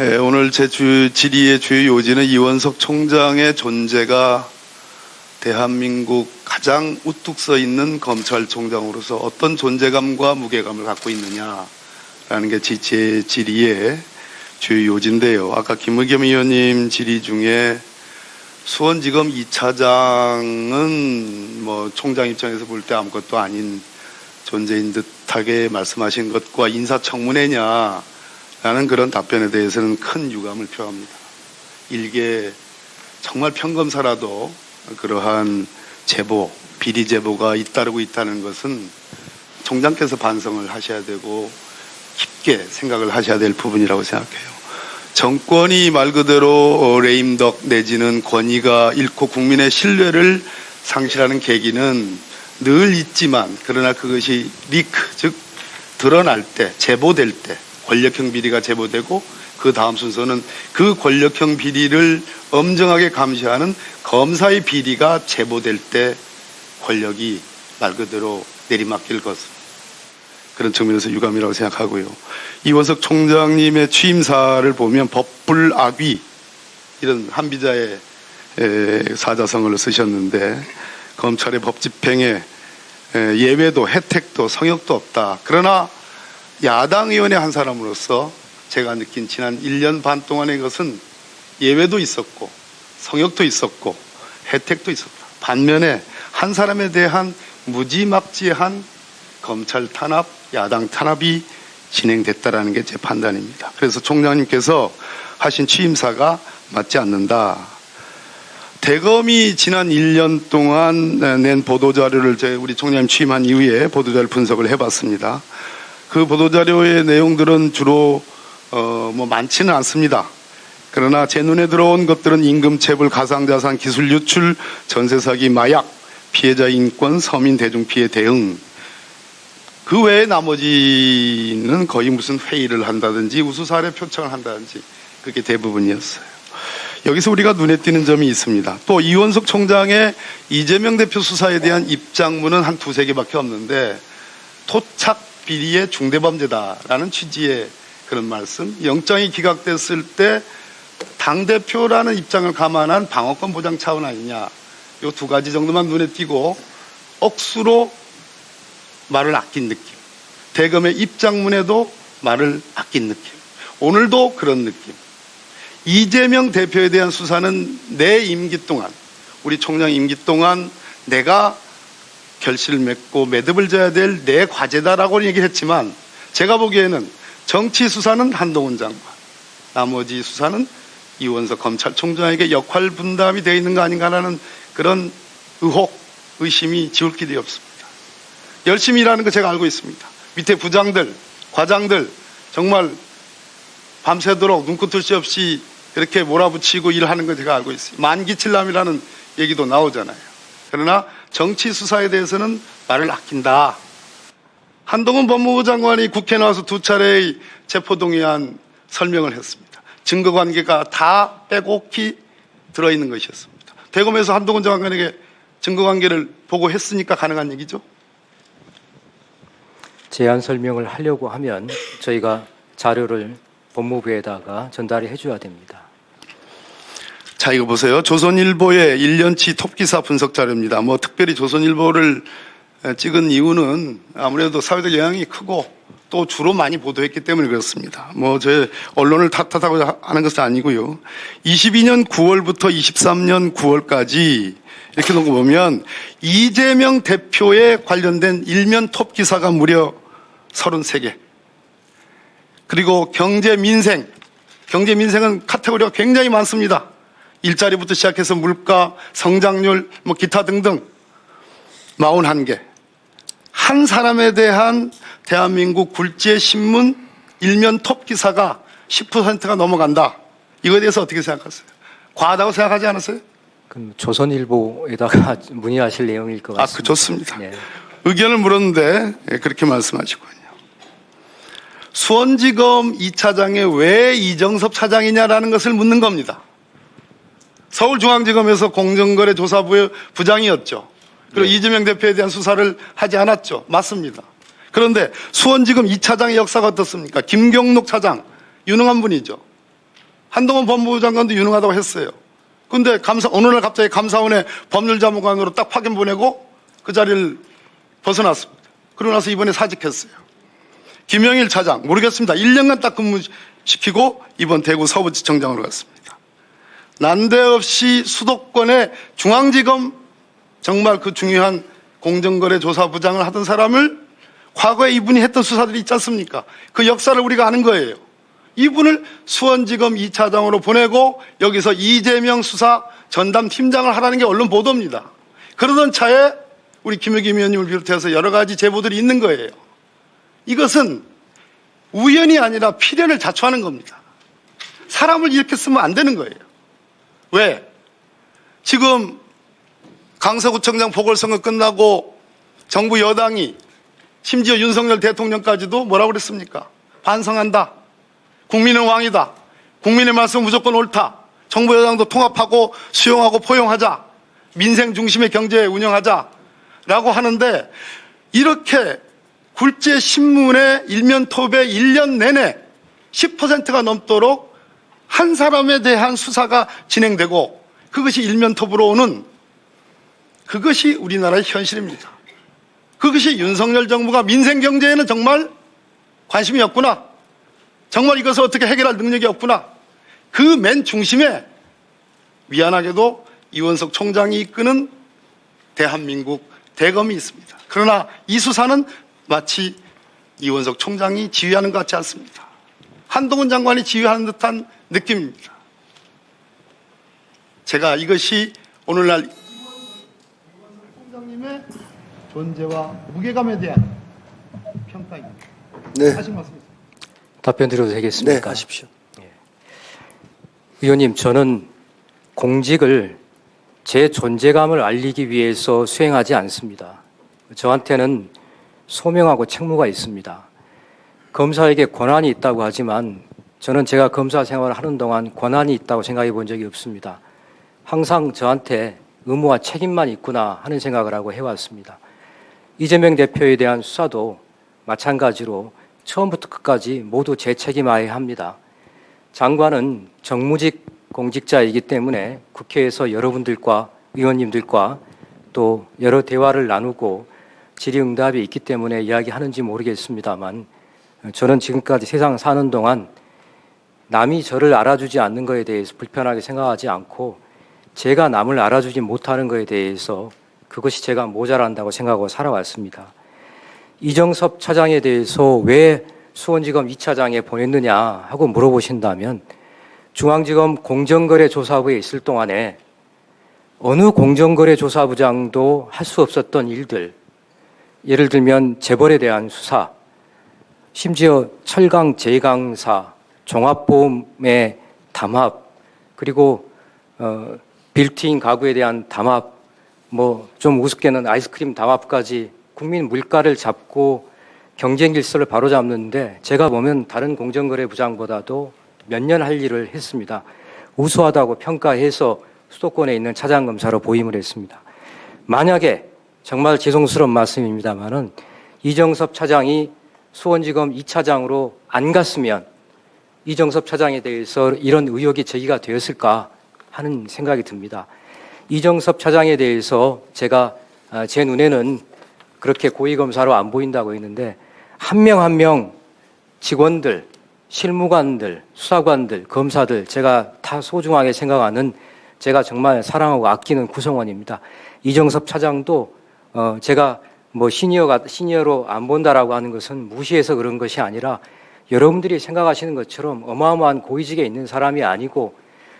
예, 오늘 제 주, 질의의 주요 요지는 이원석 총장의 존재가 대한민국 가장 우뚝 서 있는 검찰총장으로서 어떤 존재감과 무게감을 갖고 있느냐라는 게 제- 제 질의의 주요 요지인데요. 아까 김의겸 의원님 질의 중에 수원지검 2차장은 뭐 총장 입장에서 볼 때 아무것도 아닌 존재인 듯하게 말씀하신 것과 인사청문회냐 라는 그런 답변에 대해서는 큰 유감을 표합니다. 일개 정말 평검사라도 그러한 제보, 비리 제보가 잇따르고 있다는 것은 총장께서 반성을 하셔야 되고 깊게 생각을 하셔야 될 부분이라고 생각해요. 정권이 말 그대로 어, 레임덕 내지는 권위가 잃고 국민의 신뢰를 상실하는 계기는 늘 있지만 그러나 그것이 리크 즉 드러날 때 제보될 때 권력형 비리가 제보되고 그 다음 순서는 그 권력형 비리를 엄정하게 감시하는 검사의 비리가 제보될 때 권력이 말 그대로 내리맡길 것 그런 측면에서 유감이라고 생각하고요. 이원석 총장님의 취임사를 보면 법불악위 이런 한비자의 에, 사자성어를 쓰셨는데 검찰의 법 집행에 에, 예외도 혜택도 성역도 없다. 그러나 야당 의원의 한 사람으로서 제가 느낀 지난 1년 반 동안의 것은 예외도 있었고 성역도 있었고 혜택도 있었다. 반면에 한 사람에 대한 무지막지한 검찰 탄압, 야당 탄압이 진행됐다라는 게 제 판단입니다. 그래서 총장님께서 하신 취임사가 맞지 않는다. 대검이 지난 1년 동안 낸 보도자료를 제 우리 총장님 취임한 이후에 보도자료 분석을 해봤습니다. 그 보도자료의 내용들은 주로 어, 뭐 많지는 않습니다. 그러나 제 눈에 들어온 것들은 임금 체불, 가상자산, 기술 유출, 전세 사기, 마약, 피해자 인권, 서민 대중 피해 대응. 그 외에 나머지는 거의 무슨 회의를 한다든지 우수 사례 표창을 한다든지 그게 대부분이었어요. 여기서 우리가 눈에 띄는 점이 있습니다. 또 이원석 총장의 이재명 대표 수사에 대한 입장문은 한 두세 개밖에 없는데 토착 비리의 중대범죄다라는 취지의 그런 말씀. 영장이 기각됐을 때 당대표라는 입장을 감안한 방어권 보장 차원 아니냐. 요 두 가지 정도만 눈에 띄고 억수로 말을 아낀 느낌. 대검의 입장문에도 말을 아낀 느낌. 오늘도 그런 느낌. 이재명 대표에 대한 수사는 내 임기 동안, 우리 총장 임기 동안 내가 결실을 맺고 매듭을 져야 될 내 과제다라고 얘기했지만 제가 보기에는 정치 수사는 한동훈 장관, 나머지 수사는 이원석 검찰총장에게 역할 분담이 되어 있는 거 아닌가라는 그런 의혹, 의심이 지울 길이 없습니다. 열심히 일하는 거 제가 알고 있습니다. 밑에 부장들, 과장들 정말 밤새도록 눈꽃을 새 없이 이렇게 몰아붙이고 일하는 거 제가 알고 있어요. 만기칠남이라는 얘기도 나오잖아요. 그러나 정치 수사에 대해서는 말을 아낀다. 한동훈 법무부 장관이 국회 나와서 두 차례의 체포동의안 설명을 했습니다. 증거 관계가 다 빼곡히 들어있는 것이었습니다. 대검에서 한동훈 장관에게 증거 관계를 보고했으니까 가능한 얘기죠. 제안 설명을 하려고 하면 저희가 자료를 법무부에다가 전달해 줘야 됩니다. 자, 이거 보세요. 조선일보의 1년치 톱기사 분석 자료입니다. 뭐 특별히 조선일보를 찍은 이유는 아무래도 사회적 영향이 크고 또 주로 많이 보도했기 때문에 그렇습니다. 뭐 제 언론을 탓하고 하는 것은 아니고요. 22년 9월부터 23년 9월까지 이렇게 놓고 보면 이재명 대표에 관련된 일면 톱 기사가 무려 33개. 그리고 경제 민생, 경제 민생은 카테고리가 굉장히 많습니다. 일자리부터 시작해서 물가, 성장률, 뭐 기타 등등 41개. 한 사람에 대한 대한민국 굴지의 신문 일면 톱 기사가 10%가 넘어간다. 이거에 대해서 어떻게 생각하세요? 과하다고 생각하지 않았어요? 그럼 조선일보에다가 문의하실 내용일 것 아, 같습니다. 그 좋습니다. 네. 의견을 물었는데 예, 그렇게 말씀하시군요. 수원지검 2차장에 왜 이정섭 차장이냐라는 것을 묻는 겁니다. 서울중앙지검에서 공정거래조사부의 부장이었죠. 그리고 네. 이재명 대표에 대한 수사를 하지 않았죠. 맞습니다. 그런데 수원지검 2차장의 역사가 어떻습니까? 김경록 차장, 유능한 분이죠. 한동훈 법무부 장관도 유능하다고 했어요. 근데 감사, 어느 날 갑자기 감사원에 법률자문관으로 딱 파견 보내고 그 자리를 벗어났습니다. 그러고 나서 이번에 사직했어요. 김영일 차장, 모르겠습니다. 1년간 딱 근무시키고 이번 대구 서부지청장으로 갔습니다. 난데없이 수도권의 중앙지검 정말 그 중요한 공정거래 조사부장을 하던 사람을 과거에 이분이 했던 수사들이 있지 않습니까? 그 역사를 우리가 아는 거예요. 이분을 수원지검 2차장으로 보내고 여기서 이재명 수사 전담 팀장을 하라는 게 언론 보도입니다. 그러던 차에 우리 김여김 의원님을 비롯해서 여러 가지 제보들이 있는 거예요. 이것은 우연이 아니라 필연을 자초하는 겁니다. 사람을 이렇게 쓰면 안 되는 거예요. 왜? 지금 강서구청장 보궐선거 끝나고 정부 여당이 심지어 윤석열 대통령까지도 뭐라고 그랬습니까? 반성한다. 국민은 왕이다. 국민의 말씀 무조건 옳다. 정부 여당도 통합하고 수용하고 포용하자. 민생 중심의 경제 운영하자. 라고 하는데 이렇게 굴제 신문의 일면 톱에 1년 내내 10%가 넘도록 한 사람에 대한 수사가 진행되고 그것이 일면 톱으로 오는 그것이 우리나라의 현실입니다. 그것이 윤석열 정부가 민생 경제에는 정말 관심이 없구나. 정말 이것을 어떻게 해결할 능력이 없구나. 그 맨 중심에 미안하게도 이원석 총장이 이끄는 대한민국 대검이 있습니다. 그러나 이 수사는 마치 이원석 총장이 지휘하는 것 같지 않습니다. 한동훈 장관이 지휘하는 듯한 느낌입니다. 제가 이것이 오늘날 이원석 총장님의 존재와 무게감에 대한 평가입니다. 네, 하신 말씀 있습니다. 답변 드려도 네, 되겠습니까? 하십시오. 의원님, 저는 공직을 제 존재감을 알리기 위해서 수행하지 않습니다. 저한테는 소명하고 책무가 있습니다. 검사에게 권한이 있다고 하지만 저는 제가 검사 생활을 하는 동안 권한이 있다고 생각해 본 적이 없습니다. 항상 저한테 의무와 책임만 있구나 하는 생각을 하고 해왔습니다. 이재명 대표에 대한 수사도 마찬가지로 처음부터 끝까지 모두 제 책임하에 합니다. 장관은 정무직 공직자이기 때문에 국회에서 여러분들과 의원님들과 또 여러 대화를 나누고 질의응답이 있기 때문에 이야기하는지 모르겠습니다만 저는 지금까지 세상 사는 동안 남이 저를 알아주지 않는 것에 대해서 불편하게 생각하지 않고 제가 남을 알아주지 못하는 것에 대해서 그것이 제가 모자란다고 생각하고 살아왔습니다. 이정섭 차장에 대해서 왜 수원지검 2차장에 보냈느냐 하고 물어보신다면 중앙지검 공정거래조사부에 있을 동안에 어느 공정거래조사부장도 할 수 없었던 일들 예를 들면 재벌에 대한 수사 심지어 철강 제강사 종합보험의 담합 그리고 어, 빌트인 가구에 대한 담합 뭐 좀 우습게는 아이스크림 담합까지 국민 물가를 잡고 경쟁 질서를 바로잡는데 제가 보면 다른 공정거래 부장보다도 몇 년 할 일을 했습니다. 우수하다고 평가해서 수도권에 있는 차장 검사로 보임을 했습니다. 만약에 정말 죄송스러운 말씀입니다만은 이정섭 차장이 수원지검 2차장으로 안 갔으면 이정섭 차장에 대해서 이런 의혹이 제기가 되었을까 하는 생각이 듭니다. 이정섭 차장에 대해서 제가 아, 제 눈에는 그렇게 고위검사로 안 보인다고 했는데 한 명 한 명 직원들, 실무관들, 수사관들, 검사들 제가 다 소중하게 생각하는 제가 정말 사랑하고 아끼는 구성원입니다. 이정섭 차장도 어 제가 뭐 시니어가 시니어로 안 본다라고 하는 것은 무시해서 그런 것이 아니라 여러분들이 생각하시는 것처럼 어마어마한 고위직에 있는 사람이 아니고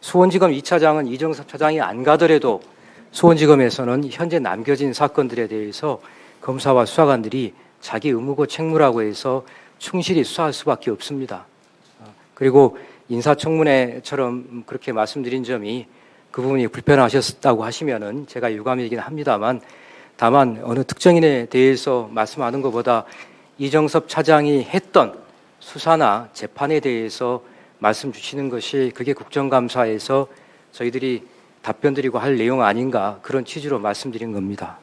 수원지검 2차장은 이정섭 차장이 안 가더라도 수원지검에서는 현재 남겨진 사건들에 대해서 검사와 수사관들이 자기 의무고 책무라고 해서 충실히 수사할 수밖에 없습니다. 어, 그리고 인사청문회처럼 그렇게 말씀드린 점이 그 부분이 불편하셨다고 하시면은 제가 유감이긴 합니다만 다만 어느 특정인에 대해서 말씀하는 것보다 이정섭 차장이 했던 수사나 재판에 대해서 말씀 주시는 것이 그게 국정감사에서 저희들이 답변 드리고 할 내용 아닌가 그런 취지로 말씀드린 겁니다.